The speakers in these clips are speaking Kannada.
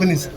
ಬನ್ನಿ ಸರ್.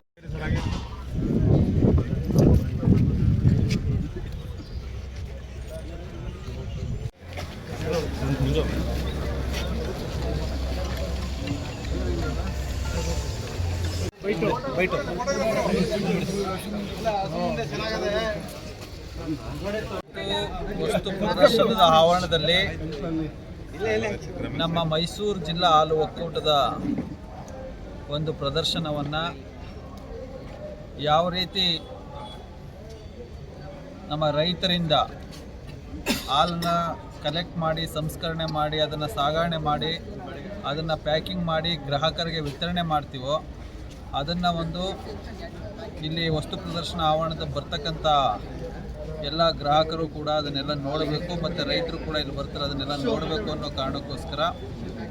ಆಗ್ಬಿಡ್ತಾ ವಸ್ತು ಪ್ರದರ್ಶನದ ಆವರಣದಲ್ಲಿ ನಮ್ಮ ಮೈಸೂರು ಜಿಲ್ಲಾ ಹಾಲು ಒಕ್ಕೂಟದ ಒಂದು ಪ್ರದರ್ಶನವನ್ನು ಯಾವ ರೀತಿ ನಮ್ಮ ರೈತರಿಂದ ಹಾಲನ್ನ ಕಲೆಕ್ಟ್ ಮಾಡಿ, ಸಂಸ್ಕರಣೆ ಮಾಡಿ, ಅದನ್ನು ಸಾಗಣೆ ಮಾಡಿ, ಅದನ್ನು ಪ್ಯಾಕಿಂಗ್ ಮಾಡಿ ಗ್ರಾಹಕರಿಗೆ ವಿತರಣೆ ಮಾಡ್ತೀವೋ ಅದನ್ನು ಒಂದು ಇಲ್ಲಿ ವಸ್ತು ಪ್ರದರ್ಶನ ಆವರಣದ ಬರ್ತಕ್ಕಂಥ ಎಲ್ಲ ಗ್ರಾಹಕರು ಕೂಡ ಅದನ್ನೆಲ್ಲ ನೋಡಬೇಕು ಮತ್ತು ರೈತರು ಕೂಡ ಇಲ್ಲಿ ಬರ್ತಾರೆ, ಅದನ್ನೆಲ್ಲ ನೋಡಬೇಕು ಅನ್ನೋ ಕಾರಣಕ್ಕೋಸ್ಕರ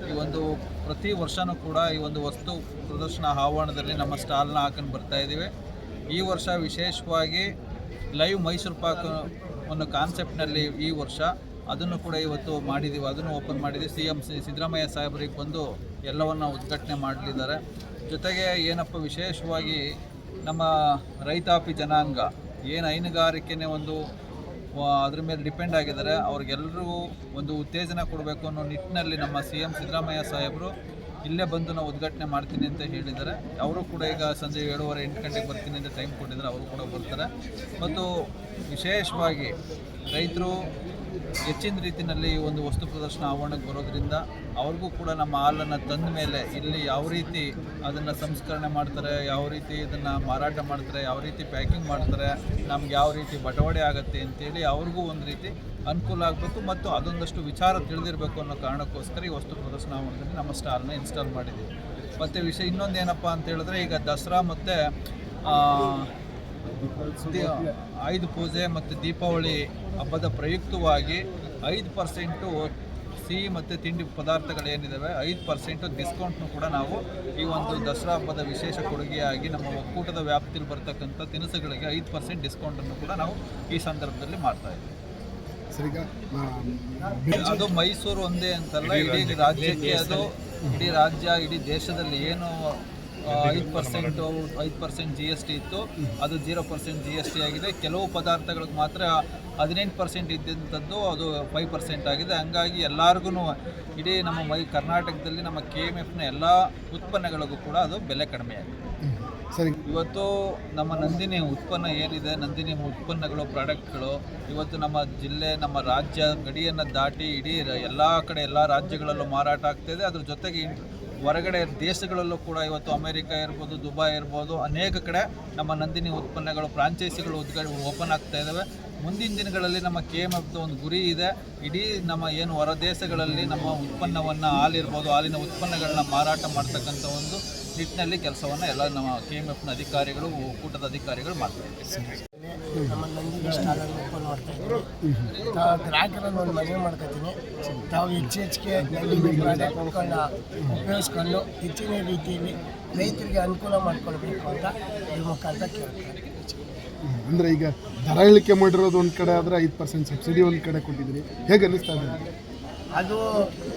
ಈ ಒಂದು ಪ್ರತಿ ವರ್ಷವೂ ಕೂಡ ಈ ಒಂದು ವಸ್ತು ಪ್ರದರ್ಶನ ಆವರಣದಲ್ಲಿ ನಮ್ಮ ಸ್ಟಾಲ್ನ ಹಾಕೊಂಡು ಬರ್ತಾ ಇದ್ದೀವಿ. ಈ ವರ್ಷ ವಿಶೇಷವಾಗಿ ಲೈವ್ ಮೈಸೂರು ಪಾಕ್ ಒಂದು ಕಾನ್ಸೆಪ್ಟ್ನಲ್ಲಿ ಈ ವರ್ಷ ಅದನ್ನು ಕೂಡ ಇವತ್ತು ಮಾಡಿದ್ದೀವಿ, ಅದನ್ನು ಓಪನ್ ಮಾಡಿದ್ದೀವಿ. ಸಿ ಎಂ ಸಿದ್ದರಾಮಯ್ಯ ಸಾಹೇಬರಿಗೆ ಬಂದು ಎಲ್ಲವನ್ನು ಉದ್ಘಾಟನೆ ಮಾಡಲಿದ್ದಾರೆ. ಜೊತೆಗೆ ಏನಪ್ಪ ವಿಶೇಷವಾಗಿ ನಮ್ಮ ರೈತಾಪಿ ಜನಾಂಗ ಏನು ಹೈನುಗಾರಿಕೆನೇ ಒಂದು ಅದ್ರ ಮೇಲೆ ಡಿಪೆಂಡ್ ಆಗಿದ್ದಾರೆ. ಅವ್ರಿಗೆಲ್ಲರಿಗೂ ಒಂದು ಉತ್ತೇಜನ ಕೊಡಬೇಕು ಅನ್ನೋ ನಿಟ್ಟಿನಲ್ಲಿ ನಮ್ಮ ಸಿ ಎಂ ಸಿದ್ದರಾಮಯ್ಯ ಸಾಹೇಬರು ಇಲ್ಲೇ ಬಂದು ನಾವು ಉದ್ಘಾಟನೆ ಮಾಡ್ತೀನಿ ಅಂತ ಹೇಳಿದ್ದಾರೆ. ಅವರು ಕೂಡ ಈಗ ಸಂಜೆ ಏಳುವರೆ ಎಂಟು ಗಂಟೆಗೆ ಬರ್ತೀನಿ ಅಂತ ಟೈಮ್ ಕೊಟ್ಟಿದ್ದಾರೆ. ಅವರು ಕೂಡ ಬರ್ತಾರೆ. ಮತ್ತು ವಿಶೇಷವಾಗಿ ರೈತರು ಹೆಚ್ಚಿನ ರೀತಿಯಲ್ಲಿ ಒಂದು ವಸ್ತು ಪ್ರದರ್ಶನ ಆವರಣಕ್ಕೆ ಬರೋದ್ರಿಂದ ಅವ್ರಿಗೂ ಕೂಡ ನಮ್ಮ ಹಾಲನ್ನು ತಂದ ಮೇಲೆ ಇಲ್ಲಿ ಯಾವ ರೀತಿ ಅದನ್ನು ಸಂಸ್ಕರಣೆ ಮಾಡ್ತಾರೆ, ಯಾವ ರೀತಿ ಇದನ್ನು ಮಾರಾಟ ಮಾಡ್ತಾರೆ, ಯಾವ ರೀತಿ ಪ್ಯಾಕಿಂಗ್ ಮಾಡ್ತಾರೆ, ನಮ್ಗೆ ಯಾವ ರೀತಿ ಬಟವಾಡೆ ಆಗುತ್ತೆ ಅಂತೇಳಿ ಅವ್ರಿಗೂ ಒಂದು ರೀತಿ ಅನುಕೂಲ ಆಗಬೇಕು ಮತ್ತು ಅದೊಂದಷ್ಟು ವಿಚಾರ ತಿಳಿದಿರಬೇಕು ಅನ್ನೋ ಕಾರಣಕ್ಕೋಸ್ಕರ ಈ ವಸ್ತು ಪ್ರದರ್ಶನ ಆವರಣದಲ್ಲಿ ನಮ್ಮ ಸ್ಟಾಲ್ನ ಇನ್ಸ್ಟಾಲ್ ಮಾಡಿದ್ದೀವಿ. ಮತ್ತು ವಿಷಯ ಇನ್ನೊಂದು ಏನಪ್ಪ ಅಂತ ಹೇಳಿದ್ರೆ ಈಗ ದಸರಾ ಮತ್ತು ಆಯುಧ ಪೂಜೆ ಮತ್ತು ದೀಪಾವಳಿ ಹಬ್ಬದ ಪ್ರಯುಕ್ತವಾಗಿ ಐದು ಪರ್ಸೆಂಟು ಸಿಹಿ ಮತ್ತು ತಿಂಡಿ ಪದಾರ್ಥಗಳೇನಿದ್ದಾವೆ ಐದು ಪರ್ಸೆಂಟು ಡಿಸ್ಕೌಂಟ್ನು ಕೂಡ ನಾವು ಈ ಒಂದು ದಸರಾ ಹಬ್ಬದ ವಿಶೇಷ ಕೊಡುಗೆಯಾಗಿ ನಮ್ಮ ಒಕ್ಕೂಟದ ವ್ಯಾಪ್ತಿಯಲ್ಲಿ ಬರ್ತಕ್ಕಂಥ ತಿನಿಸುಗಳಿಗೆ ಐದು ಪರ್ಸೆಂಟ್ ಡಿಸ್ಕೌಂಟನ್ನು ಕೂಡ ನಾವು ಈ ಸಂದರ್ಭದಲ್ಲಿ ಮಾಡ್ತಾ ಇದ್ದೀವಿ. ಅದು ಮೈಸೂರು ಒಂದೇ ಅಂತಲ್ಲ ಇಡೀ ರಾಜ್ಯಕ್ಕೆ ಅದು ಇಡೀ ರಾಜ್ಯ ಇಡೀ ದೇಶದಲ್ಲಿ ಏನು ಐದು ಪರ್ಸೆಂಟು ಐದು ಪರ್ಸೆಂಟ್ ಜಿ ಎಸ್ ಟಿ ಇತ್ತು. ಅದು zero percent G S T ಆಗಿದೆ. ಕೆಲವು ಪದಾರ್ಥಗಳಿಗೆ ಮಾತ್ರ ಹದಿನೆಂಟು ಪರ್ಸೆಂಟ್ ಇದ್ದಂಥದ್ದು ಅದು ಫೈವ್ ಪರ್ಸೆಂಟ್ ಆಗಿದೆ. ಹಂಗಾಗಿ ಎಲ್ಲರಿಗೂ ಇಡೀ ನಮ್ಮ ಮೈ ಕರ್ನಾಟಕದಲ್ಲಿ ನಮ್ಮ ಕೆ ಎಂ ಎಫ್ನ ಎಲ್ಲ ಉತ್ಪನ್ನಗಳಿಗೂ ಕೂಡ ಅದು ಬೆಲೆ ಕಡಿಮೆ ಸರಿ. ಇವತ್ತು ನಮ್ಮ ನಂದಿನಿ ಉತ್ಪನ್ನ ಏನಿದೆ ನಂದಿನಿ ಉತ್ಪನ್ನಗಳು ಪ್ರಾಡಕ್ಟ್ಗಳು ಇವತ್ತು ನಮ್ಮ ಜಿಲ್ಲೆ ನಮ್ಮ ರಾಜ್ಯ ಗಡಿಯನ್ನು ದಾಟಿ ಇಡೀ ಎಲ್ಲ ಕಡೆ ಎಲ್ಲ ರಾಜ್ಯಗಳಲ್ಲೂ ಮಾರಾಟ ಆಗ್ತಾಯಿದೆ ಅದ್ರ ಜೊತೆಗೆ ಹೊರಗಡೆ ದೇಶಗಳಲ್ಲೂ ಕೂಡ ಇವತ್ತು ಅಮೆರಿಕ ಇರ್ಬೋದು, ದುಬೈ ಇರ್ಬೋದು, ಅನೇಕ ಕಡೆ ನಮ್ಮ ನಂದಿನಿ ಉತ್ಪನ್ನಗಳು, ಫ್ರಾಂಚೈಸಿಗಳು ಉದ್ಘಾಟ ಓಪನ್ ಆಗ್ತಾ ಇದ್ದಾವೆ ಮುಂದಿನ ದಿನಗಳಲ್ಲಿ ನಮ್ಮ ಕೆ ಎಂ ಎಫ್ದು ಒಂದು ಗುರಿ ಇದೆ. ಇಡೀ ನಮ್ಮ ಏನು ಹೊರ ದೇಶಗಳಲ್ಲಿ ನಮ್ಮ ಉತ್ಪನ್ನವನ್ನು ಹಾಲಿರ್ಬೋದು ಹಾಲಿನ ಉತ್ಪನ್ನಗಳನ್ನ ಮಾರಾಟ ಮಾಡ್ತಕ್ಕಂಥ ಒಂದು ನಿಟ್ಟಿನಲ್ಲಿ ಕೆಲಸವನ್ನು ಎಲ್ಲ ನಮ್ಮ ಕೆ ಎಂ ಎಫ್ನ ಅಧಿಕಾರಿಗಳು, ಒಕ್ಕೂಟದ ಅಧಿಕಾರಿಗಳು ಮಾಡ್ತಾ ಇದ್ದಾರೆ ನಮ್ಮ ನಂದಿನಿ ಗ್ರಾಹಕರನ್ನು ಒಂದು ಮಾಡ್ಕೊತೀನಿ. ತಾವು ಹೆಚ್ಚು ಹೆಚ್ಚಿಗೆ ನಂದಿನಿ ಪ್ರಾಡಕ್ಟ್ಗಳನ್ನ ಉಪಯೋಗಿಸ್ಕೊಂಡು ಹೆಚ್ಚಿನ ರೀತಿಯಲ್ಲಿ ರೈತರಿಗೆ ಅನುಕೂಲ ಮಾಡ್ಕೊಳ್ಬೇಕು ಅಂತ ಈ ಮುಖಾಂತರ ಕೇಳ್ತಾರೆ. ಅಂದ್ರೆ ಈಗ ದರ ಇಳಿಕೆ ಮಾಡಿರೋದು ಒಂದು ಕಡೆ ಆದ್ರೆ ಐದು ಪರ್ಸೆಂಟ್ ಸಬ್ಸಿಡಿ ಒಂದು ಕಡೆ ಕೊಟ್ಟಿದ್ರಿ ಹೇಗೆ ಅನ್ನಿಸ್ತಾ ಇದೆ? ಅದು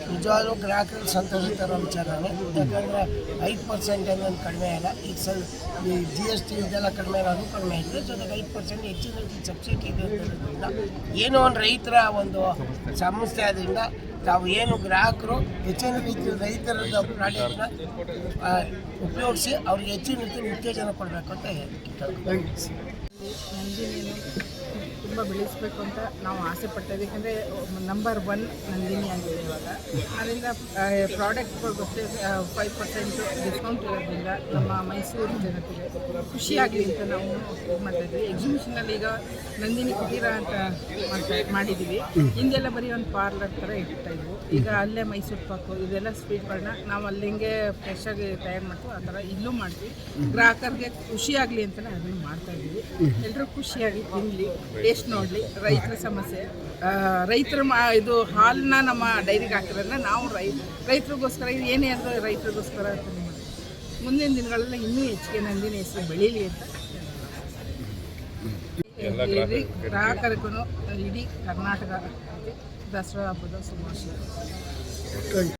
ನಿಜವಾಗ್ಲೂ ಗ್ರಾಹಕರಿಗೆ ಸಂತೋಷ ತರೋ ವಿಚಾರನೇ ಯಾಕಂದರೆ ಐದು ಪರ್ಸೆಂಟ್ ಅನ್ನೋದು ಕಡಿಮೆ ಇಲ್ಲ. ಈಗ ಸಲ್ ಈ ಜಿ ಎಸ್ ಟಿ ಇದೆಲ್ಲ ಕಡಿಮೆ ಇರೋದು ಕಡಿಮೆ ಇದೆ ಜೊತೆಗೆ ಐದು ಪರ್ಸೆಂಟ್ ಹೆಚ್ಚಿನ ಸಬ್ಸಿಡಿ ಇದೆ ಏನೋ ಒಂದು ರೈತರ ಒಂದು ಸಮಸ್ಯೆ ಆದ್ದರಿಂದ ತಾವು ಏನು ಗ್ರಾಹಕರು ಹೆಚ್ಚಿನ ರೀತಿ ರೈತರ ಪ್ರಾಡಕ್ಟ್ನ ಉಪಯೋಗಿಸಿ ಅವ್ರಿಗೆ ಹೆಚ್ಚಿನ ರೀತಿ ಉತ್ತೇಜನ ಕೊಡಬೇಕು ಅಂತ ಹೇಳಿ ತುಂಬ ಬೆಳೆಸಬೇಕು ಅಂತ ನಾವು ಆಸೆ ಪಟ್ಟಿದ್ವಿ ಯಾಕಂದರೆ ನಂಬರ್ ಒನ್ ನಂದಿನಿ ಆಗಿದೆ ಇವಾಗ. ಅದರಿಂದ ಪ್ರಾಡಕ್ಟ್ ಗೊತ್ತೇ ಫೈವ್ ಪರ್ಸೆಂಟ್ ಡಿಸ್ಕೌಂಟ್ ಇರೋದ್ರಿಂದ ನಮ್ಮ ಮೈಸೂರು ಜನತೆಗೆ ಖುಷಿಯಾಗಲಿ ಅಂತ ನಾವು ಇದು ಮಾಡ್ತಾ ಇದ್ವಿ. ಎಕ್ಸಿಬಿಷನಲ್ಲಿ ಈಗ ನಂದಿನಿ ಕುಟೀರ ಅಂತ ಮಾಡಿದ್ದೀವಿ. ಹಿಂದೆಲ್ಲ ಬರೀ ಒಂದು ಪಾರ್ಲರ್ ಥರ ಇಡ್ತಾ ಇದ್ವು. ಈಗ ಅಲ್ಲೇ ಮೈಸೂರು ಪಾಕು, ಇದೆಲ್ಲ ಸ್ವೀಟ್ಗಳನ್ನ ನಾವು ಅಲ್ಲಿ ಹೆಂಗೆ ಆಗಿ ತಯಾರು ಮಾಡ್ತೀವಿ, ಆ ಥರ ಇಲ್ಲೂ ಮಾಡ್ತೀವಿ. ಗ್ರಾಹಕರಿಗೆ ಖುಷಿಯಾಗಲಿ ಅಂತಲೇ ಅದನ್ನು ಮಾಡ್ತಾ ಇದ್ದೀವಿ. ಎಲ್ಲರೂ ಖುಷಿಯಾಗಿ ತಿನ್ನಲಿ ಟೇಸ್ಟ್ ನೋಡಲಿ ರೈತರ ಸಮಸ್ಯೆ. ರೈತರ ಮಾ ಇದು ಹಾಲನ್ನ ನಮ್ಮ ಡೈರಿಗೆ ಹಾಕಿರೋದ್ರಿಂದ ನಾವು ರೈ ರೈತರಿಗೋಸ್ಕರ ಇದು ಏನೇ ಅಂದರೆ ರೈತರಿಗೋಸ್ಕರ ಅಂತ. ಮುಂದಿನ ದಿನಗಳಲ್ಲಿ ಇನ್ನೂ ಹೆಚ್ಚಿಗೆ ನಂದಿನ ಹೆಸರು ಬೆಳೀಲಿ ಅಂತ. ಇಡೀ ಗ್ರಾಹಕರಿಗೂ ಇಡೀ ಕರ್ನಾಟಕ ದಸರಾ ಹಬ್ಬದ ಶುಭಾಶಯ.